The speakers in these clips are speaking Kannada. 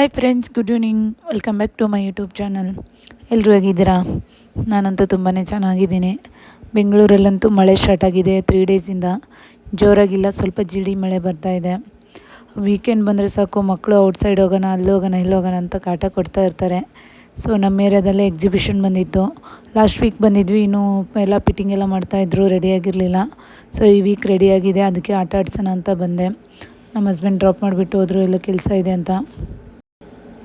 Hi friends good evening welcome back to my YouTube channel ಎಲ್ಲರೂ ಹೇಗಿದ್ದೀರಾ? ನಾನಂತೂ ತುಂಬಾ ಚೆನ್ನಾಗಿದ್ದೀನಿ. ಬೆಂಗಳೂರಲ್ಲಂತೂ ಮಳೆ ಸ್ಟಾರ್ಟ್ ಆಗಿದೆ ತ್ರೀ ಡೇಸಿಂದ ಜೋರಾಗಿಲ್ಲ, ಸ್ವಲ್ಪ ಜಿಡಿ ಮಳೆ ಬರ್ತಾ ಇದೆ. ವೀಕೆಂಡ್ ಬಂದರೆ ಸಾಕು ಮಕ್ಕಳು ಔಟ್ಸೈಡ್ ಹೋಗೋಣ, ಅಲ್ಲಿ ಹೋಗೋಣ, ಇಲ್ಲಿ ಹೋಗೋಣ ಅಂತ ಕಾಟ ಕೊಡ್ತಾ ಇರ್ತಾರೆ. ಸೊ ನಮ್ಮ ಏರಿಯಾದಲ್ಲೇ ಎಕ್ಸಿಬಿಷನ್ ಬಂದಿತ್ತು. ಲಾಸ್ಟ್ ವೀಕ್ ಬಂದಿದ್ವಿ, ಇನ್ನೂ ಎಲ್ಲ ಫಿಟ್ಟಿಂಗ್ ಎಲ್ಲ ಮಾಡ್ತಾಯಿದ್ರು ರೆಡಿಯಾಗಿರಲಿಲ್ಲ ಸೊ ಈ ವೀಕ್ ರೆಡಿಯಾಗಿದೆ ಅದಕ್ಕೆ ಆಟ ಆಡ್ಸೋಣ ಅಂತ ಬಂದೆ. ನಮ್ಮ ಹಸ್ಬೆಂಡ್ ಡ್ರಾಪ್ ಮಾಡಿಬಿಟ್ಟು ಹೋದರು, ಎಲ್ಲ ಕೆಲಸ ಇದೆ ಅಂತ.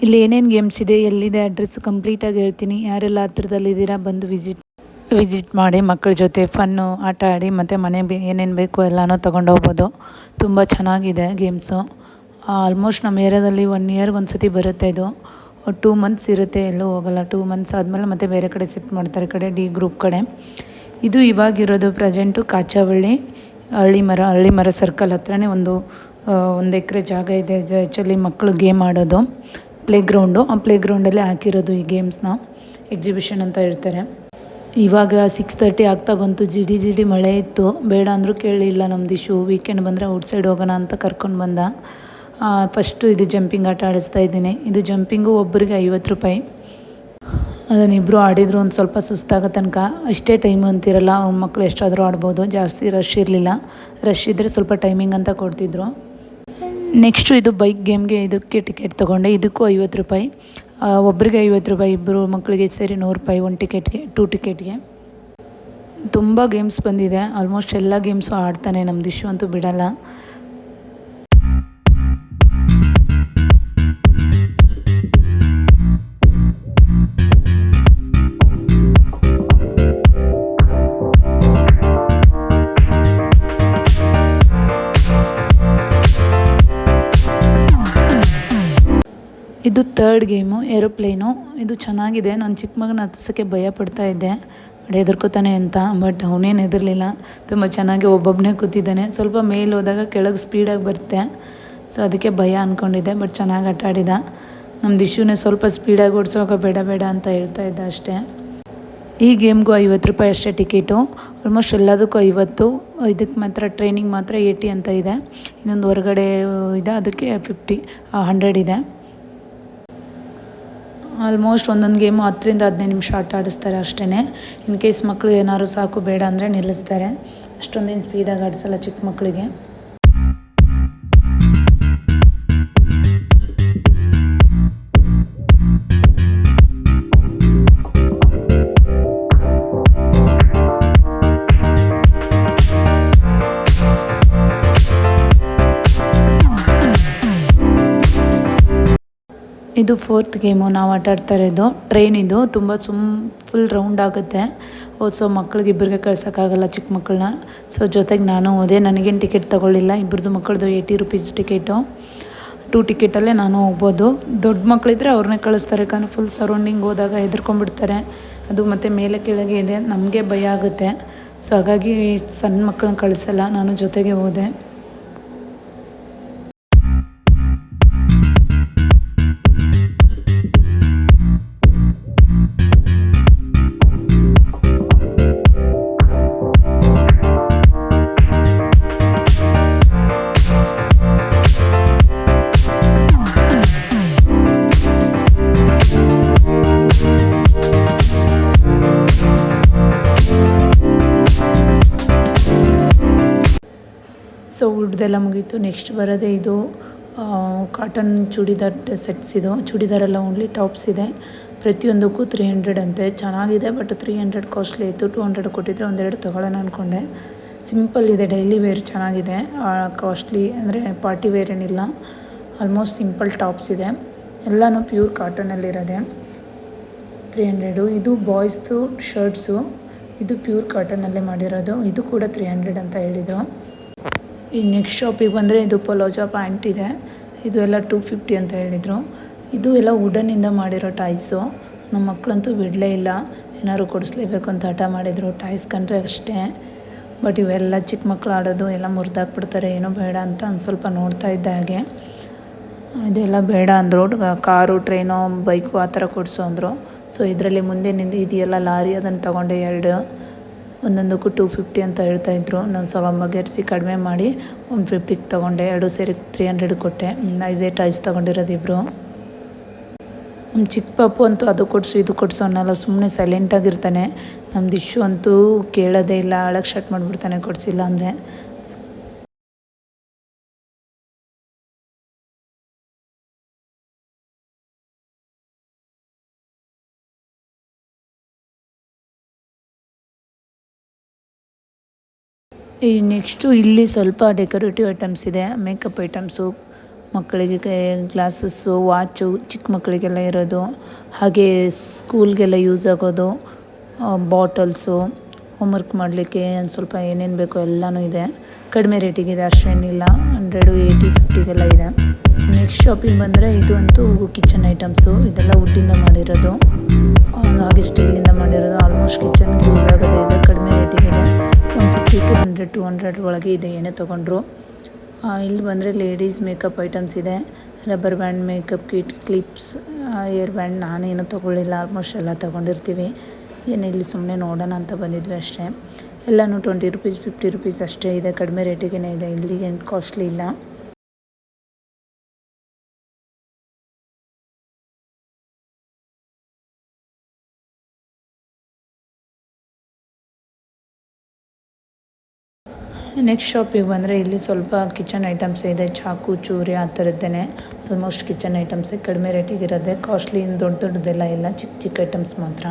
ಇಲ್ಲಿ ಏನೇನು ಗೇಮ್ಸ್ ಇದೆ, ಎಲ್ಲಿದೆ ಅಡ್ರೆಸ್ಸು ಕಂಪ್ಲೀಟಾಗಿ ಹೇಳ್ತೀನಿ. ಯಾರೆಲ್ಲ ಹತ್ರದಲ್ಲಿದ್ದೀರಾ ಬಂದು ವಿಸಿಟ್ ವಿಸಿಟ್ ಮಾಡಿ ಮಕ್ಕಳ ಜೊತೆ ಫನ್ನು ಆಟ ಆಡಿ ಮತ್ತು ಮನೆಗೆ ಏನೇನು ಬೇಕು ಎಲ್ಲನೂ ತೊಗೊಂಡೋಗ್ಬೋದು ತುಂಬ ಚೆನ್ನಾಗಿದೆ ಗೇಮ್ಸು ಆಲ್ಮೋಸ್ಟ್ ನಮ್ಮ ಏರಿಯಾದಲ್ಲಿ ಒನ್ ಇಯರ್ಗೆ ಒಂದು ಸತಿ ಬರುತ್ತೆ ಇದು. ಟೂ ಮಂತ್ಸ್ ಇರುತ್ತೆ ಎಲ್ಲೂ ಹೋಗಲ್ಲ. ಟೂ ಮಂತ್ಸ್ ಆದಮೇಲೆ ಮತ್ತೆ ಬೇರೆ ಕಡೆ ಶಿಫ್ಟ್ ಮಾಡ್ತಾರೆ ಕಡೆ ಡಿ ಗ್ರೂಪ್ ಕಡೆ. ಇದು ಇವಾಗಿರೋದು ಪ್ರೆಸೆಂಟು ಕಾಚಾವಳ್ಳಿ, ಹಳ್ಳಿ ಮರ ಹಳ್ಳಿ ಮರ ಸರ್ಕಲ್ ಹತ್ರನೇ ಒಂದು ಒಂದು ಎಕರೆ ಜಾಗ ಇದೆ. ಆ್ಯಕ್ಚುಲಿ ಮಕ್ಕಳು ಗೇಮ್ ಆಡೋದು. ಪ್ಲೇ ಗ್ರೌಂಡು ಆ ಪ್ಲೇ ಗ್ರೌಂಡಲ್ಲೇ ಹಾಕಿರೋದು ಈ ಗೇಮ್ಸ್ನ. ಎಕ್ಸಿಬಿಷನ್ ಅಂತ ಹೇಳ್ತಾರೆ. ಇವಾಗ ಸಿಕ್ಸ್ ತರ್ಟಿ ಆಗ್ತಾ ಬಂತು. ಜಿಡಿ ಜಿಡಿ ಮಳೆ ಇತ್ತು. ಬೇಡ ಅಂದರೂ ಕೇಳಿಲ್ಲ ನಮ್ದು ಇಶ್ಯೂ ವೀಕೆಂಡ್ ಬಂದರೆ ಔಟ್ಸೈಡ್ ಹೋಗೋಣ ಅಂತ ಕರ್ಕೊಂಡು ಬಂದ. ಫಸ್ಟು ಇದು ಜಂಪಿಂಗ್ ಆಟ ಆಡಿಸ್ತಾ ಇದ್ದೀನಿ. ಇದು ಜಂಪಿಂಗು ಒಬ್ಬರಿಗೆ ಐವತ್ತು ರೂಪಾಯಿ. ಅದನ್ನಿಬ್ಬರು ಆಡಿದ್ರು ಒಂದು ಸ್ವಲ್ಪ ಸುಸ್ತಾಗೋ ತನಕ. ಅಷ್ಟೇ ಟೈಮು ಅಂತಿರಲ್ಲ. ಮಕ್ಕಳು ಎಷ್ಟಾದರೂ ಆಡ್ಬೋದು. ಜಾಸ್ತಿ ರಶ್ ಇರಲಿಲ್ಲ. ರಶ್ ಇದ್ದರೆ ಸ್ವಲ್ಪ ಟೈಮಿಂಗ್ ಅಂತ ಕೊಡ್ತಿದ್ರು. ನೆಕ್ಸ್ಟು ಇದು ಬೈಕ್ ಗೇಮ್ಗೆ ಇದಕ್ಕೆ ಟಿಕೆಟ್ ತೊಗೊಂಡೆ. ಇದಕ್ಕೂ ಐವತ್ತು ರೂಪಾಯಿ. ಒಬ್ಬರಿಗೆ ಐವತ್ತು ರೂಪಾಯಿ ಇಬ್ಬರು ಮಕ್ಕಳಿಗೆ ಸೇರಿ ನೂರು ರೂಪಾಯಿ ಒಂದು ಟಿಕೆಟ್ಗೆ, ಟೂ ಟಿಕೆಟ್ಗೆ. ತುಂಬ ಗೇಮ್ಸ್ ಬಂದಿದೆ. ಆಲ್ಮೋಸ್ಟ್ ಎಲ್ಲ ಗೇಮ್ಸು ಆಡ್ತಾನೆ ನಮ್ಮ ದಿಶು ಅಂತೂ ಬಿಡಲ್ಲ. ಇದು ಥರ್ಡ್ ಗೇಮು ಏರೋಪ್ಲೇನು ಇದು ಚೆನ್ನಾಗಿದೆ. ನಾನು ಚಿಕ್ಕ ಮಗನ ಹತ್ತಿಸೋಕ್ಕೆ ಭಯ ಪಡ್ತಾ ಇದ್ದೆ. ಬಟ್ ಹೆದರ್ಕೋತಾನೆ ಅಂತ ಬಟ್ ಅವನೇನು ಹೆದರ್ಲಿಲ್ಲ. ತುಂಬ ಚೆನ್ನಾಗಿ ಒಬ್ಬೊಬ್ಬನೇ ಕೂತಿದ್ದಾನೆ. ಸ್ವಲ್ಪ ಮೇಲೆ ಹೋದಾಗ ಕೆಳಗೆ ಸ್ಪೀಡಾಗಿ ಬರುತ್ತೆ. ಸೊ ಅದಕ್ಕೆ ಭಯ ಅಂದ್ಕೊಂಡಿದ್ದೆ ಬಟ್ ಚೆನ್ನಾಗಿ ಆಟ ಆಡಿದ. ನಮ್ಮ ಇಶ್ಯೂನೇ ಸ್ವಲ್ಪ ಸ್ಪೀಡಾಗಿ ಓಡಿಸೋಕೆ ಬೇಡ ಬೇಡ ಅಂತ ಹೇಳ್ತಾ ಇದ್ದ ಅಷ್ಟೇ. ಈ ಗೇಮ್ಗೂ ಐವತ್ತು ರೂಪಾಯಿ ಅಷ್ಟೇ ಟಿಕೆಟು ಆಲ್ಮೋಸ್ಟ್ ಎಲ್ಲದಕ್ಕೂ ಐವತ್ತು. ಇದಕ್ಕೆ ಮಾತ್ರ ಟ್ರೈನಿಂಗ್ ಮಾತ್ರ ಏಯ್ಟಿ ಅಂತ ಇದೆ. ಇನ್ನೊಂದು ಹೊರಗಡೆ, ಇದೆ ಅದಕ್ಕೆ ಫಿಫ್ಟಿ ಹಂಡ್ರೆಡ್ ಇದೆ. ಆಲ್ಮೋಸ್ಟ್ ಒಂದೊಂದು ಗೇಮು ಹತ್ತರಿಂದ ಹದಿನೈದು ನಿಮಿಷ ಆಟ ಆಡಿಸ್ತಾರೆ ಅಷ್ಟೇ ಇನ್ ಕೇಸ್ ಮಕ್ಕಳು ಏನಾದ್ರು ಸಾಕು ಬೇಡ ಅಂದರೆ ನಿಲ್ಲಿಸ್ತಾರೆ. ಅಷ್ಟೊಂದೇನು ಸ್ಪೀಡಾಗಿ ಆಡಿಸಲ್ಲ ಚಿಕ್ಕ ಮಕ್ಕಳಿಗೆ. ಇದು ಫೋರ್ತ್ ಗೇಮು ನಾವು ಆಟ ಆಡ್ತಾ ಇರೋದು. ಟ್ರೈನ್ ಇದು. ತುಂಬ ಸುಮ್ ಫುಲ್ ರೌಂಡ್ ಆಗುತ್ತೆ. ಓದಿಸೋ ಮಕ್ಳಿಗೆ ಇಬ್ಬರಿಗೆ ಕಳ್ಸೋಕ್ಕಾಗಲ್ಲ ಚಿಕ್ಕ ಮಕ್ಕಳನ್ನ ಸೊ ಜೊತೆಗೆ ನಾನು ಹೋದೆ. ನನಗೇನು ಟಿಕೆಟ್ ತೊಗೊಳ್ಳಿಲ್ಲ. ಇಬ್ಬರದು ಮಕ್ಕಳದು ಏಯ್ಟಿ ರುಪೀಸ್ ಟಿಕೆಟು ಟೂ ಟಿಕೆಟಲ್ಲೇ ನಾನು ಹೋಗ್ಬೋದು. ದೊಡ್ಡ ಮಕ್ಕಳಿದ್ರೆ ಅವ್ರನ್ನೇ ಕಳಿಸ್ತಾರೆ. ಯಾಕಂದರೆ ಫುಲ್ ಸರೌಂಡಿಂಗ್ ಹೋದಾಗ ಹೆದರ್ಕೊಂಡ್ಬಿಡ್ತಾರೆ. ಅದು ಮತ್ತು ಮೇಲೆ ಕೆಳಗೆ ಇದೆ. ನಮಗೆ ಭಯ ಆಗುತ್ತೆ. ಸೊ ಹಾಗಾಗಿ ಸಣ್ಣ ಮಕ್ಕಳನ್ನ ಕಳಿಸಲ್ಲ. ನಾನು ಜೊತೆಗೆ ಹೋದೆ. ಸೊ ಮುಗೀತು. ನೆಕ್ಸ್ಟ್ ಬರೋದೇ ಇದು ಕಾಟನ್ ಚೂಡಿದಾರ್ ಸೆಟ್ಸ್ ಇದು. ಚೂಡಿದಾರೆಲ್ಲ ಓನ್ಲಿ ಟಾಪ್ಸ್ ಇದೆ. ಪ್ರತಿಯೊಂದಕ್ಕೂ ತ್ರೀ ಹಂಡ್ರೆಡ್ ಅಂತೆ. ಚೆನ್ನಾಗಿದೆ ಬಟ್ ತ್ರೀ ಹಂಡ್ರೆಡ್ ಕಾಸ್ಟ್ಲಿ ಇತ್ತು. ಟೂ ಹಂಡ್ರೆಡ್ ಕೊಟ್ಟಿದ್ರೆ ಒಂದೆರಡು ತೊಗೊಳ್ಳೋಣ ಅಂದ್ಕೊಂಡೆ ಸಿಂಪಲ್ ಇದೆ ಡೈಲಿ ವೇರ್ ಚೆನ್ನಾಗಿದೆ. ಕಾಸ್ಟ್ಲಿ ಅಂದರೆ ಪಾರ್ಟಿ ವೇರ್ ಏನಿಲ್ಲ. ಆಲ್ಮೋಸ್ಟ್ ಸಿಂಪಲ್ ಟಾಪ್ಸ್ ಇದೆ. ಎಲ್ಲನೂ ಪ್ಯೂರ್ ಕಾಟನಲ್ಲಿರೋದೆ ತ್ರೀ ಹಂಡ್ರೆಡು ಇದು ಬಾಯ್ಸ್ದು ಶರ್ಟ್ಸು ಇದು ಪ್ಯೂರ್ ಕಾಟನಲ್ಲೇ ಮಾಡಿರೋದು. ಇದು ಕೂಡ ತ್ರೀ ಹಂಡ್ರೆಡ್ ಅಂತ ಹೇಳಿದರು ಈ ನೆಕ್ಸ್ಟ್ ಶಾಪಿಗೆ ಬಂದರೆ ಇದು ಪಲೋಜಾ ಪ್ಯಾಂಟ್ ಇದೆ. ಇದು ಎಲ್ಲ ಟೂ ಫಿಫ್ಟಿ ಅಂತ ಹೇಳಿದರು. ಇದು ಎಲ್ಲ ವುಡನ್ನಿಂದ ಮಾಡಿರೋ ಟಾಯ್ಸು ನಮ್ಮ ಮಕ್ಕಳಂತೂ ಬಿಡಲೇ ಇಲ್ಲ. ಏನಾದ್ರು ಕೊಡಿಸ್ಲೇಬೇಕು ಅಂತ ಹಠ ಮಾಡಿದರು. ಟಾಯ್ಸ್ ಕಂಡ್ರೆ ಅಷ್ಟೇ. ಬಟ್ ಇವೆಲ್ಲ ಚಿಕ್ಕ ಮಕ್ಕಳು ಆಡೋದು, ಎಲ್ಲ ಮುರಿದಾಕ್ಬಿಡ್ತಾರೆ. ಏನೂ ಬೇಡ ಅಂತ ಒಂದು ಸ್ವಲ್ಪ ನೋಡ್ತಾ ಇದ್ದ ಹಾಗೆ. ಇದೆಲ್ಲ ಬೇಡ ಅಂದರು. ಕಾರು, ಟ್ರೈನು, ಬೈಕು ಆ ಥರ ಕೊಡಿಸು ಅಂದರು. ಸೊ ಇದರಲ್ಲಿ ಮುಂದೆ ನಿಂದು ಇದೆಯಲ್ಲ ಲಾರಿ, ಅದನ್ನು ತೊಗೊಂಡೆ ಎರಡು. ಒಂದೊಂದಕ್ಕೂ ಟೂ ಫಿಫ್ಟಿ ಅಂತ ಹೇಳ್ತಾಯಿದ್ರು ನಾನು ಸ್ವಲ್ಪ ಬಗೆಹರಿಸಿ ಕಡಿಮೆ ಮಾಡಿ ಒನ್ ಫಿಫ್ಟಿಗೆ ತೊಗೊಂಡೆ. ಎರಡು ಸೇರಿ ತ್ರೀ ಹಂಡ್ರೆಡ್ ಕೊಟ್ಟೆ. ಐದೇ ಟಾಯ್ಸ್ ತೊಗೊಂಡಿರೋದು ಇಬ್ಬರು ನಮ್ಮ ಚಿಕ್ಕ ಪಾಪು ಅಂತೂ ಅದು ಕೊಡಿಸು, ಇದು ಕೊಡಿಸು ಅನ್ನಲ್ಲ ಸುಮ್ಮನೆ ಸೈಲೆಂಟಾಗಿರ್ತಾನೆ ನಮ್ಮ ಇಶ್ಯೂ ಅಂತೂ ಕೇಳೋದೇ ಇಲ್ಲ. ಅಳಕ್ಕೆ ಸ್ಟಾರ್ಟ್ ಮಾಡಿಬಿಡ್ತಾನೆ ಕೊಡಿಸಿಲ್ಲ ಅಂದರೆ. ಈ ನೆಕ್ಸ್ಟು ಇಲ್ಲಿ ಸ್ವಲ್ಪ ಡೆಕೋರೇಟಿವ್ ಐಟಮ್ಸ್ ಇದೆ. ಮೇಕಪ್ ಐಟಮ್ಸು, ಮಕ್ಕಳಿಗೆ ಗ್ಲಾಸಸ್ಸು, ವಾಚು ಚಿಕ್ಕ ಮಕ್ಕಳಿಗೆಲ್ಲ ಇರೋದು. ಹಾಗೆ ಸ್ಕೂಲ್ಗೆಲ್ಲ ಯೂಸ್ ಆಗೋದು ಬಾಟಲ್ಸು, ಹೋಮ್ವರ್ಕ್ ಮಾಡಲಿಕ್ಕೆ ಒಂದು ಸ್ವಲ್ಪ ಏನೇನು ಬೇಕೋ ಎಲ್ಲನೂ ಇದೆ. ಕಡಿಮೆ ರೇಟಿಗಿದೆ ಅಷ್ಟೇನಿಲ್ಲ ಹಂಡ್ರೆಡು, ಏಯ್ಟಿ, ಫಿಫ್ಟಿಗೆಲ್ಲ ಇದೆ. ನೆಕ್ಸ್ಟ್ ಶಾಪಿಂಗ್ ಬಂದರೆ ಇದು ಅಂತೂ ಕಿಚನ್ ಐಟಮ್ಸು. ಇದೆಲ್ಲ ವುಡ್ಡಿಂದ ಮಾಡಿರೋದು. ಹಾಗೆ ಸ್ಟೀಲಿಂದ ಮಾಡಿರೋದು. ಆಲ್ಮೋಸ್ಟ್ ಕಿಚನ್ಗೆ ಯೂಸ್ ಆಗೋದೇ ಇದೆ ಕಡಿಮೆ ರೇಟಿಗಿದೆ. One fifty to hundred to hundred ಒಳಗೆ ಇದೆ, ಏನೇ ತೊಗೊಂಡ್ರು. ಇಲ್ಲಿ ಬಂದರೆ ಲೇಡೀಸ್ ಮೇಕಪ್ ಐಟಮ್ಸ್ ಇದೆ. Rubber band makeup kit clips hair band ನಾನೇನು ತೊಗೊಳ್ಳಿಲ್ಲ ಆಲ್ಮೋಸ್ಟ್ ಎಲ್ಲ ತೊಗೊಂಡಿರ್ತೀವಿ. ಏನು ಇಲ್ಲಿ ಸುಮ್ಮನೆ ನೋಡೋಣ ಅಂತ ಬಂದಿದ್ವಿ ಅಷ್ಟೇ. ಎಲ್ಲನೂ ಟ್ವೆಂಟಿ ರುಪೀಸ್ ಫಿಫ್ಟಿ ರುಪೀಸ್ ಅಷ್ಟೇ ಇದೆ, ಕಡಿಮೆ ರೇಟಿಗೆ ಇದೆ ಇಲ್ಲಿಗೆ ಕಾಸ್ಟ್ಲಿ ಇಲ್ಲ. ನೆಕ್ಸ್ಟ್ ಶಾಪಿಗೆ ಬಂದರೆ ಇಲ್ಲಿ ಸ್ವಲ್ಪ ಕಿಚನ್ ಐಟಮ್ಸ್ ಇದೆ. ಚಾಕು, ಚೂರಿ ಆ ಥರದ್ದೇ ಆಲ್ಮೋಸ್ಟ್ ಕಿಚನ್ ಐಟಮ್ಸೇ ಕಡಿಮೆ ರೇಟಿಗೆ ಇರೋದೆ. ಕಾಸ್ಟ್ಲಿ ದೊಡ್ಡ ದೊಡ್ಡದೆಲ್ಲ ಇಲ್ಲ. ಚಿಕ್ಕ ಚಿಕ್ಕ ಐಟಮ್ಸ್ ಮಾತ್ರ.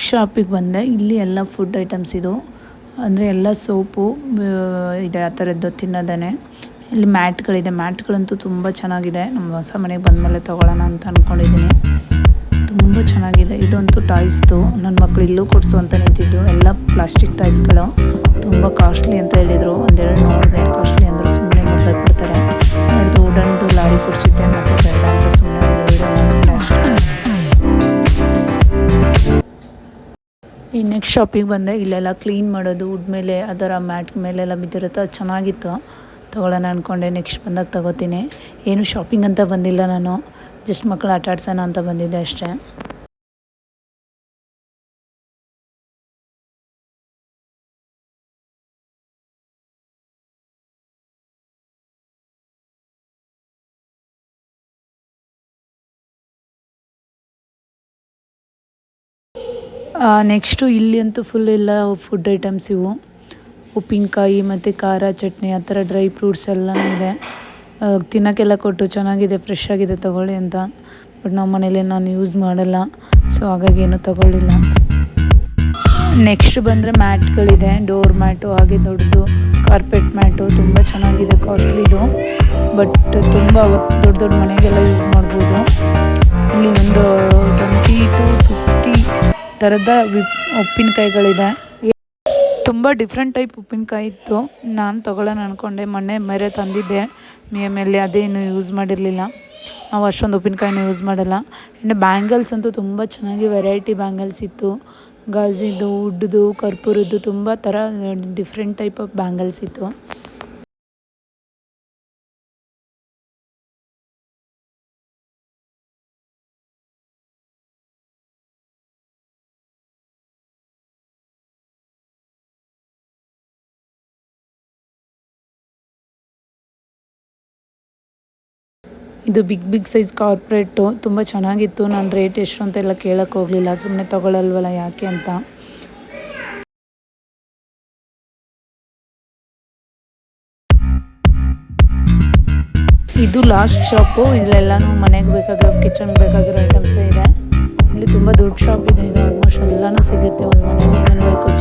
ಶಾಪಿಗೆ ಬಂದೆ. ಇಲ್ಲಿ ಎಲ್ಲ ಫುಡ್ ಐಟಮ್ಸ್ ಇದು. ಅಂದರೆ ಎಲ್ಲ ಸೋಪು ಇದೆ, ಆ ಥರದ್ದು ತಿನ್ನೋದೇ ಇಲ್ಲಿ ಮ್ಯಾಟ್ಗಳಿದೆ. ಮ್ಯಾಟ್ಗಳಂತೂ ತುಂಬ ಚೆನ್ನಾಗಿದೆ. ನಮ್ಮ ಹೊಸ ಮನೆಗೆ ಬಂದಮೇಲೆ ತೊಗೊಳ್ಳೋಣ ಅಂತ ಅಂದ್ಕೊಂಡಿದ್ದೀನಿ ತುಂಬ ಚೆನ್ನಾಗಿದೆ. ಇದಂತೂ ಟಾಯ್ಸ್ದು. ನನ್ನ ಮಕ್ಕಳು ಇಲ್ಲೂ ಕೊಡಿಸು ಅಂತ ನಿಂತಿದ್ದು. ಎಲ್ಲ ಪ್ಲಾಸ್ಟಿಕ್ ಟಾಯ್ಸ್ಗಳು. ತುಂಬ ಕಾಸ್ಟ್ಲಿ ಅಂತ ಹೇಳಿದರು. ಒಂದೆರಡು ಈ ನೆಕ್ಸ್ಟ್ ಶಾಪಿಗೆ ಬಂದೆ, ಇಲ್ಲೆಲ್ಲ ಕ್ಲೀನ್ ಮಾಡೋದು ವುಡ್ ಮೇಲೆ ಅದರ ಮ್ಯಾಟ್ ಮೇಲೆಲ್ಲ ಬಿದ್ದಿರುತ್ತೆ, ಅದು ಚೆನ್ನಾಗಿತ್ತು. ತೊಗೊಳ್ಳೋಣ ಅಂದ್ಕೊಂಡೆ ನೆಕ್ಸ್ಟ್ ಬಂದಾಗ ತೊಗೋತೀನಿ. ಏನು ಶಾಪಿಂಗ್ ಅಂತ ಬಂದಿಲ್ಲ ನಾನು ಜಸ್ಟ್ ಮಕ್ಕಳು ಆಟ ಆಡ್ಸೋಣ ಅಂತ ಬಂದಿದ್ದೆ ಅಷ್ಟೇ. ನೆಕ್ಸ್ಟು ಇಲ್ಲಿ ಅಂತೂ ಫುಲ್ ಎಲ್ಲ ಫುಡ್ ಐಟಮ್ಸ್ ಇವು. ಉಪ್ಪಿನಕಾಯಿ ಮತ್ತು ಖಾರ ಚಟ್ನಿ, ಆ ಥರ ಡ್ರೈ ಫ್ರೂಟ್ಸ್ ಎಲ್ಲನೂ ಇದೆ. ತಿನ್ನೋಕ್ಕೆಲ್ಲ ಕೊಟ್ಟು ಚೆನ್ನಾಗಿದೆ ಫ್ರೆಶ್ ಆಗಿದೆ ತೊಗೊಳ್ಳಿ ಅಂತ. ಬಟ್ ನಮ್ಮ ಮನೇಲಿ ನಾನು ಯೂಸ್ ಮಾಡಲ್ಲ. ಸೊ ಹಾಗಾಗಿ ಏನೂ ತೊಗೊಳ್ಳಿಲ್ಲ. ನೆಕ್ಸ್ಟ್ ಬಂದರೆ ಮ್ಯಾಟ್ಗಳಿದೆ ಡೋರ್ ಮ್ಯಾಟು ಹಾಗೆ ದೊಡ್ಡದು ಕಾರ್ಪೆಟ್ ಮ್ಯಾಟು ತುಂಬ ಚೆನ್ನಾಗಿದೆ ಕಾಸ್ಟ್ಲಿದು ಬಟ್ ತುಂಬ ದೊಡ್ಡ ದೊಡ್ಡ ಮನೆಗೆಲ್ಲ ಯೂಸ್ ಮಾಡ್ಬೋದು. ಇಲ್ಲಿ ಒಂದು ಟ್ವೆಂಟಿ ಟು ಥರದ ಉಪ್ಪಿನಕಾಯಿಗಳಿದೆ. ತುಂಬ ಡಿಫ್ರೆಂಟ್ ಟೈಪ್ ಉಪ್ಪಿನಕಾಯಿ ಇತ್ತು. ನಾನು ತೊಗೊಳ್ಳೋಣ ಅಂದ್ಕೊಂಡೆ ಮೊನ್ನೆ ಮೇರೆ ತಂದಿದ್ದೆ. ಮೇ ಮೇಲೆ ಅದೇನು ಯೂಸ್ ಮಾಡಿರಲಿಲ್ಲ. ನಾವು ಅಷ್ಟೊಂದು ಉಪ್ಪಿನಕಾಯಿನ ಯೂಸ್ ಮಾಡಲ್ಲ. ಇನ್ನು ಬ್ಯಾಂಗಲ್ಸ್ ಅಂತೂ ತುಂಬ ಚೆನ್ನಾಗಿ ವೆರೈಟಿ ಬ್ಯಾಂಗಲ್ಸ್ ಇತ್ತು. ಗಾಜಿದು ಉಡ್ದು, ಕರ್ಪೂರದ್ದು ತುಂಬ ಥರ ಡಿಫ್ರೆಂಟ್ ಟೈಪ್ ಆಫ್ ಬ್ಯಾಂಗಲ್ಸ್ ಇತ್ತು. ಇದು ಬಿಗ್ ಬಿಗ್ ಸೈಜ್ ಕಾರ್ಪ್ರೇಟು. ತುಂಬ ಚೆನ್ನಾಗಿತ್ತು. ನಾನು ರೇಟ್ ಎಷ್ಟು ಅಂತೆಲ್ಲ ಕೇಳೋಕ್ಕೆ ಹೋಗಲಿಲ್ಲ. ಸುಮ್ಮನೆ ತೊಗೊಳಲ್ವಲ್ಲ ಯಾಕೆ ಅಂತ. ಇದು ಲಾಸ್ಟ್ ಶಾಪು. ಇಲ್ಲೆಲ್ಲನೂ ಮನೆಗೆ ಬೇಕಾಗಿರೋ, ಕಿಚನ್ ಬೇಕಾಗಿರೋ ಐಟಮ್ಸೇ ಇದೆ. ಇಲ್ಲಿ ತುಂಬ ದೊಡ್ಡ ಶಾಪ್ ಇದೆ. ಇದು ಆಲ್ಮೋಸ್ಟ್ ಎಲ್ಲನೂ ಸಿಗುತ್ತೆ. ಒಂದು ಮನೆಗೆ ಬೇಕು.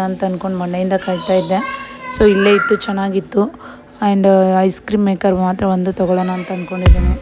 ಮಾಡೋಣ ಅಂತ ಅಂದ್ಕೊಂಡು ಮೊನ್ನೆಯಿಂದ ಕಾಯ್ತಾ ಇದ್ದೆ. ಸೊ ಇಲ್ಲೇ ಇತ್ತು, ಚೆನ್ನಾಗಿತ್ತು. ಆ್ಯಂಡ್ ಐಸ್ ಕ್ರೀಮ್ ಮೇಕರ್ ಮಾತ್ರ ಒಂದು ತೊಗೊಳ್ಳೋಣ ಅಂತ ಅಂದ್ಕೊಂಡಿದ್ದೀನಿ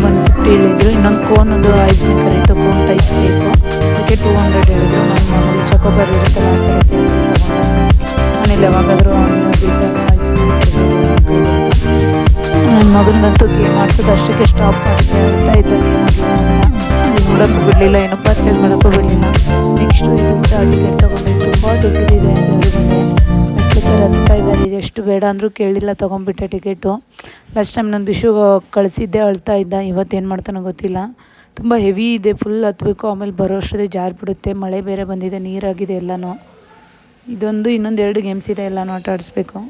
ಇನ್ನೊಂದು ಕೋನ್ ಒಂದು ಐದು ಮೇಕರ್ ಇತ್ತು ಕೋನ್ ಟೈಪ್ ಸೇಫು ಅದಕ್ಕೆ ಟೂ ಹಂಡ್ರೆಡ್ ಹೇಳಿದ್ರು ನಾನು ಚಕೋಬರ್ ಇರುತ್ತಲ್ಲ ಆ ಥರ ಮನೇಲಿ ಯಾವಾಗಾದರೂ ನನ್ನ ಮಗನಿಗಂತೂ ಗೇಮ್ ಆಡ್ಸೋದು ಅಷ್ಟಕ್ಕೆ ಸ್ಟಾಪ್ ಮಾಡಿದ್ದೆ ಅಂತ. ಇದ್ದ ನೋಡೋಕ್ಕೂ ಬಿಡಲಿಲ್ಲ, ಏನೋ ಪರ್ಚೇಸ್ ಮಾಡೋಕ್ಕೂ ಬಿಡಲಿಲ್ಲ. ನೆಕ್ಸ್ಟು ಇದು ಕೂಡ ಅಡುಗೆ ತೊಗೊಂಡೆ ತುಂಬ ದೊಡ್ಡದಿದೆ ಅಂತ ಇದ್ದಾರೆ ಎಷ್ಟು ಬೇಡ ಅಂದರೂ ಕೇಳಿಲ್ಲ ತೊಗೊಂಬಿಟ್ಟೆ ಟಿಕೆಟು. ಲಾಸ್ಟ್ ಟೈಮ್ ನಾನು ಬಿಶು ಕಳಿಸಿದ್ದೆ, ಅಳ್ತಾ ಇದ್ದ ಇವತ್ತೇನು ಮಾಡ್ತಾನೋ ಗೊತ್ತಿಲ್ಲ. ತುಂಬ ಹೆವಿ ಇದೆ ಫುಲ್ ಹತ್ಬೇಕು, ಆಮೇಲೆ ಬರೋ ಅಷ್ಟೊತ್ತಿಗೆ ಜಾರಿಬಿಡುತ್ತೆ ಮಳೆ ಬೇರೆ ಬಂದಿದೆ, ನೀರಾಗಿದೆ ಎಲ್ಲನೂ. ಇದೊಂದು ಇನ್ನೊಂದು ಎರಡು ಗೇಮ್ಸ್ ಇದೆ ಎಲ್ಲನೂ ಆಟ ಆಡಿಸ್ಬೇಕು.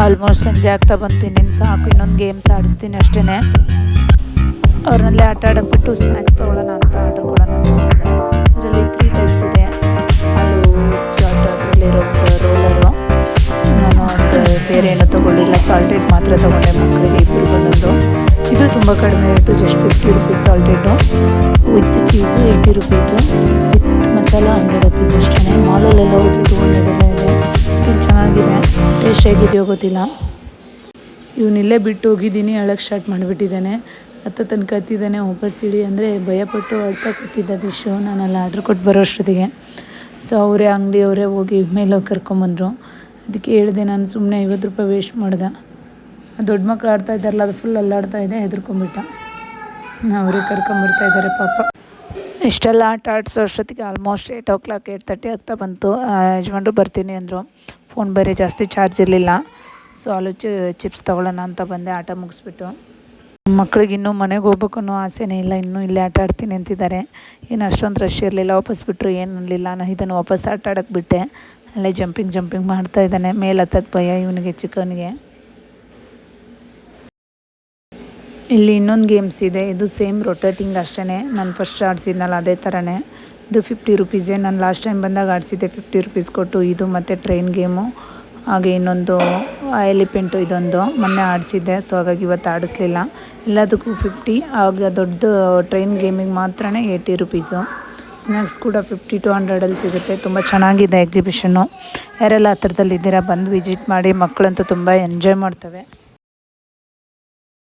ಆಲ್ಮೋಸ್ಟ್ ಸಂಜೆ ಆಗ್ತಾ ಬಂತು ಇನ್ನೇನು ಸಾಕು, ಇನ್ನೊಂದು ಗೇಮ್ಸ್ ಆಡಿಸ್ತೀನಿ ಅಷ್ಟೇ ಅವ್ರನ್ನಲ್ಲೇ ಆಟ ಆಡೋಕೆ ಬಿಟ್ಟು ಸ್ನ್ಯಾಕ್ಸ್ ತೊಗೊಳ್ಳೋಣ ಅಂತ ಆರ್ಡರ್ ಕೊಡೋಣ ಇದರಲ್ಲಿ ತ್ರೀ ಟೈಪ್ಸ್ ಇದೆ. ಅದು ಶಾರ್ಟ್ ಅದರಲ್ಲಿರೋ ರೋಲರು. ನಾನು ಒಂದು ಬೇರೆ ಏನೂ ತೊಗೊಂಡಿಲ್ಲ ಸಾಲ್ಟೆಡ್ ಮಾತ್ರ ತೊಗೊಂಡೆ ಮಕ್ಕಳಿಗೆ ಇಬ್ಬರು ಬಂದದ್ದು. ಇದು ತುಂಬ ಕಡಿಮೆ rate just fifty rupees salted with cheese eighty rupees with masala hundred rupees ಅಷ್ಟೇ ಮಾಲಲ್ಲೆಲ್ಲ ಹೋದ್ರೆ ಟೂ ಇದೆ. ಇದು ಚೆನ್ನಾಗಿದೆ. ಫ್ರೆಶ್ ಹೇಗಿದೆಯೋ ಗೊತ್ತಿಲ್ಲ. ಇವನಿಲ್ಲೇ ಬಿಟ್ಟು ಹೋಗಿದ್ದೀನಿ ಅಳಕ್ಕೆ ಸ್ಟಾರ್ಟ್ ಮಾಡಿಬಿಟ್ಟಿದ್ದಾನೆ. ಅತ್ತ ತನಕ ಹತ್ತಿದ್ದಾನೆ, ವಾಪಸ್ ಇಳಿ ಅಂದರೆ ಭಯಪಟ್ಟು ಅಳ್ತಾ ಕೂತಿದ್ದ ದಿಶು. ನಾನಲ್ಲಿ ಆರ್ಡ್ರ್ ಕೊಟ್ಟು ಬರೋ ಅಷ್ಟೊತ್ತಿಗೆ. ಸೊ ಅವರೇ ಅಂಗಡಿಯವರೇ ಹೋಗಿ ಮೇಲೆ ಹೋಗಿ ಕರ್ಕೊಂಬಂದರು. ಅದಕ್ಕೆ ಹೇಳಿದೆ, ನಾನು ಸುಮ್ಮನೆ ಐವತ್ತು ರೂಪಾಯಿ ವೇಸ್ಟ್ ಮಾಡ್ದೆ. ದೊಡ್ಡ ಮಕ್ಕಳು ಆಡ್ತಾ ಇದ್ದಾರಲ್ಲ, ಅದು ಫುಲ್ ಅಲ್ಲಾಡ್ತಾ ಇದೆ ಹೆದರ್ಕೊಂಬಿಟ್ಟ ಅವರೇ ಕರ್ಕೊಂಬರ್ತಾ ಇದ್ದಾರೆ ಪಾಪ. ಇಷ್ಟೆಲ್ಲ ಆಟ ಆಡಿಸೋ ಅಷ್ಟೊತ್ತಿಗೆ almost eight o'clock eight thirty ಆಗ್ತಾ ಬಂತು. ಯಜಮಾನ್ರು ಬರ್ತೀನಿ ಅಂದರು. ಫೋನ್ ಬೇರೆ ಜಾಸ್ತಿ ಚಾರ್ಜ್ ಇರಲಿಲ್ಲ. ಸೊ ಆಲೂ ಚಿಪ್ಸ್ ತೊಗೊಳ್ಳೋಣ ಅಂತ ಬಂದೆ, ಆಟ ಮುಗಿಸ್ಬಿಟ್ಟು. ಮಕ್ಳಿಗೆ ಇನ್ನೂ ಮನೆಗೆ ಹೋಗ್ಬೇಕು ಅನ್ನೋ ಆಸೆನೇ ಇಲ್ಲ, ಇನ್ನೂ ಇಲ್ಲೇ ಆಟ ಆಡ್ತೀನಿ ಅಂತಿದ್ದಾರೆ. ಏನು ಅಷ್ಟೊಂದು ರಶ್ ಇರಲಿಲ್ಲ, ವಾಪಸ್ ಬಿಟ್ಟರು ಏನು ಅನ್ನಲಿಲ್ಲ ನಾನು ಇದನ್ನು ವಾಪಸ್ ಆಟ ಆಡೋಕ್ಕೆ ಬಿಟ್ಟೆ. ಅಲ್ಲೇ ಜಂಪಿಂಗ್ ಜಂಪಿಂಗ್ ಮಾಡ್ತಾ ಇದ್ದಾನೆ. ಮೇಲೆ ಹತ್ತಕ್ಕೆ ಭಯ, ಇವನಿಗೆ ಚಿಕನ್ಗೆ ಇಲ್ಲಿ ಇನ್ನೊಂದು ಗೇಮ್ಸ್ ಇದೆ. ಇದು ಸೇಮ್ ರೊಟೇಟಿಂಗ್ ಅಷ್ಟೇ ನಾನು ಫಸ್ಟ್ ಆಡಿಸಿದ್ನಲ್ಲ ಅದೇ ಥರನೇ ಇದು ಫಿಫ್ಟಿ ರುಪೀಸೇ ನಾನು ಲಾಸ್ಟ್ ಟೈಮ್ ಬಂದಾಗ ಆಡಿಸಿದ್ದೆ ಫಿಫ್ಟಿ ರುಪೀಸ್ ಕೊಟ್ಟು. ಇದು ಮತ್ತು ಟ್ರೈನ್ ಗೇಮು ಹಾಗೆ ಇನ್ನೊಂದು ಎಲಿಪೆಂಟು ಇದೊಂದು. ಮೊನ್ನೆ ಆಡಿಸಿದ್ದೆ. ಸೊ ಹಾಗಾಗಿ ಇವತ್ತು ಆಡಿಸ್ಲಿಲ್ಲ. ಎಲ್ಲದಕ್ಕೂ ಫಿಫ್ಟಿ ಆಗ ದೊಡ್ಡ ಟ್ರೈನ್ ಗೇಮಿಗೆ ಮಾತ್ರ ಏಯ್ಟಿ ರುಪೀಸು ಸ್ನ್ಯಾಕ್ಸ್ ಕೂಡ ಫಿಫ್ಟಿ ಟು ಹಂಡ್ರೆಡಲ್ಲಿ ಸಿಗುತ್ತೆ. ತುಂಬ ಚೆನ್ನಾಗಿದೆ ಎಕ್ಸಿಬಿಷನ್ನು ಯಾರೆಲ್ಲ ಹತ್ರದಲ್ಲಿದ್ದೀರಾ ಬಂದು ವಿಸಿಟ್ ಮಾಡಿ. ಮಕ್ಕಳಂತೂ ತುಂಬ ಎಂಜಾಯ್ ಮಾಡ್ತವೆ.